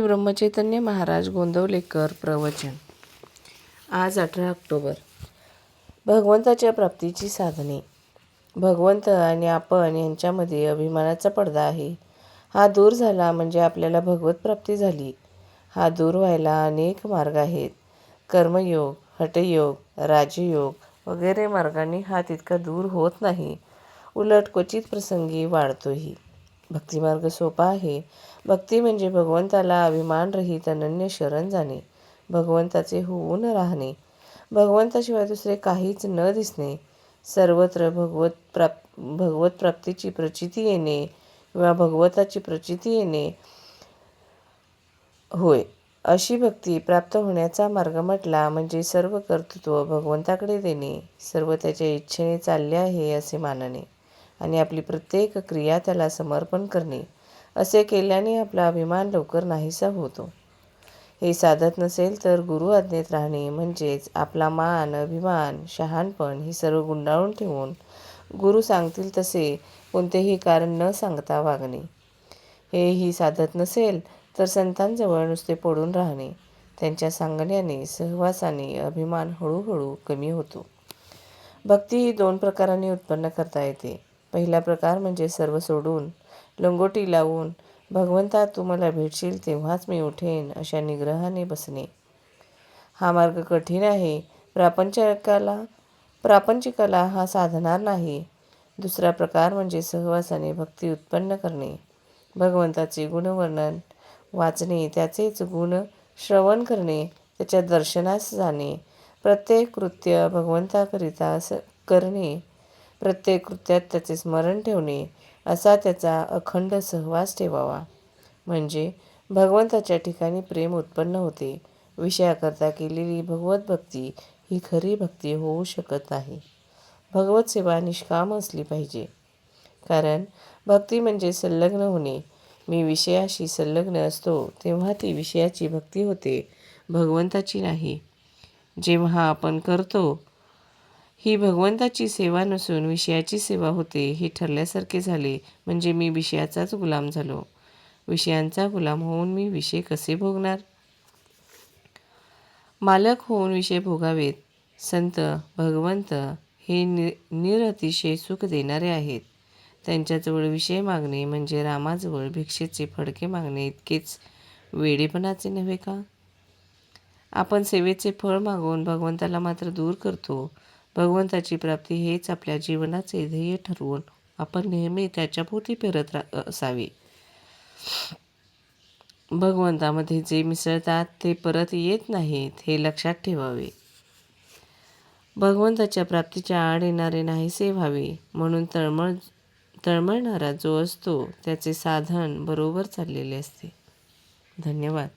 ब्रह्मचैतन्य महाराज गोंदवलेकर प्रवचन. आज अठरा ऑक्टोबर. भगवंताच्या प्राप्तीची साधने. भगवंत आणि आपण यांच्यामध्ये अभिमानाचा पडदा आहे. हा दूर झाला म्हणजे आपल्याला भगवत प्राप्ती झाली. हा दूर व्हायला अनेक मार्ग आहेत. कर्मयोग हठयोग राजयोग वगैरे मार्गांनी हा तितका दूर होत नाही. उलट क्वचित प्रसंगी वाढतोही. भक्तिमार्ग सोपा आहे. भक्ती म्हणजे भगवंताला अभिमानरहित अनन्य शरण जाणे भगवंताचे होऊन राहणे. भगवंताशिवाय दुसरे काहीच न दिसणे सर्वत्र भगवत प्राप भगवत प्राप्तीची प्रचिती येणे किंवा भगवताची प्रचिती येणे होय. अशी भक्ती प्राप्त होण्याचा मार्ग म्हटला म्हणजे सर्व कर्तृत्व भगवंताकडे देणे सर्व त्याच्या इच्छेने चालले आहे असे मानणे. आणि आपली प्रत्येक क्रिया त्याला समर्पण करणे असे केल्याने आपला अभिमान लवकर नाहीसा होतो. हे साधत नसेल तर गुरु आज्ञेत राहणे म्हणजेच आपला मान अभिमान शहाणपण ही सर्व गुंडाळून ठेवून गुरु सांगतील तसे कोणतेही कारण न सांगता वागणे. हेही साधत नसेल तर संतांजवळ नुसते पडून राहणे त्यांच्या सांगण्याने सहवासाने अभिमान हळूहळू कमी होतो. भक्ती ही दोन प्रकारांनी उत्पन्न करता येते. पहिला प्रकार म्हणजे सर्व सोडून लंगोटी लावून भगवंता तू मला भेटशील तेव्हाच मी उठेन अशा निग्रहाने बसणे. हा मार्ग कठीण आहे. प्रापंचकाला प्रापंचिकाला हा साधणार नाही. दुसरा प्रकार म्हणजे सहवासाने भक्ती उत्पन्न करणे. भगवंताचे गुणवर्णन वाचणे त्याचेच गुण श्रवण करणे त्याच्या दर्शनास जाणे प्रत्येक कृत्य भगवंताकरिता स करणे. प्रत्येक कृत्यात त्याचे स्मरण ठेवणे असा त्याचा अखंड सहवास ठेवावा. म्हणजे भगवंताच्या ठिकाणी प्रेम उत्पन्न होते. विषयाकरता केलेली भगवत भक्ती ही खरी भक्ती होऊ शकत नाही. भगवत सेवा निष्काम असली पाहिजे. कारण भक्ती म्हणजे संलग्न होणे. मी विषयाशी संलग्न असतो तेव्हा ती विषयाची भक्ती होते. भगवंताची नाही. जेव्हा आपण करतो ही भगवंताची सेवा नसून विषयाची सेवा होते हे ठरल्यासारखे झाले म्हणजे मी विषयाचाच गुलाम झालो. विषयांचा गुलाम होऊन मी विषय कसे भोगणार? मालक होऊन विषय भोगावेत. संत भगवंत हे नि निरतिशय सुख देणारे आहेत. त्यांच्याजवळ विषय मागणे म्हणजे रामाजवळ भिक्षेचे फडके मागणे इतकेच वेडेपणाचे नव्हे का? आपण सेवेचे फळ मागून भगवंताला मात्र दूर करतो. भगवंताची प्राप्ती हेच आपल्या जीवनाचे ध्येय ठरवून आपण नेहमी त्याच्याभोवती फिरत रा असावे. भगवंतामध्ये जे मिसळतात ते परत येत नाहीत हे लक्षात ठेवावे. भगवंताच्या प्राप्तीच्या आड येणारे नाहीसे व्हावे. म्हणून तळमळ तळमळणारा जो असतो त्याचे साधन बरोबर चाललेले असते. धन्यवाद.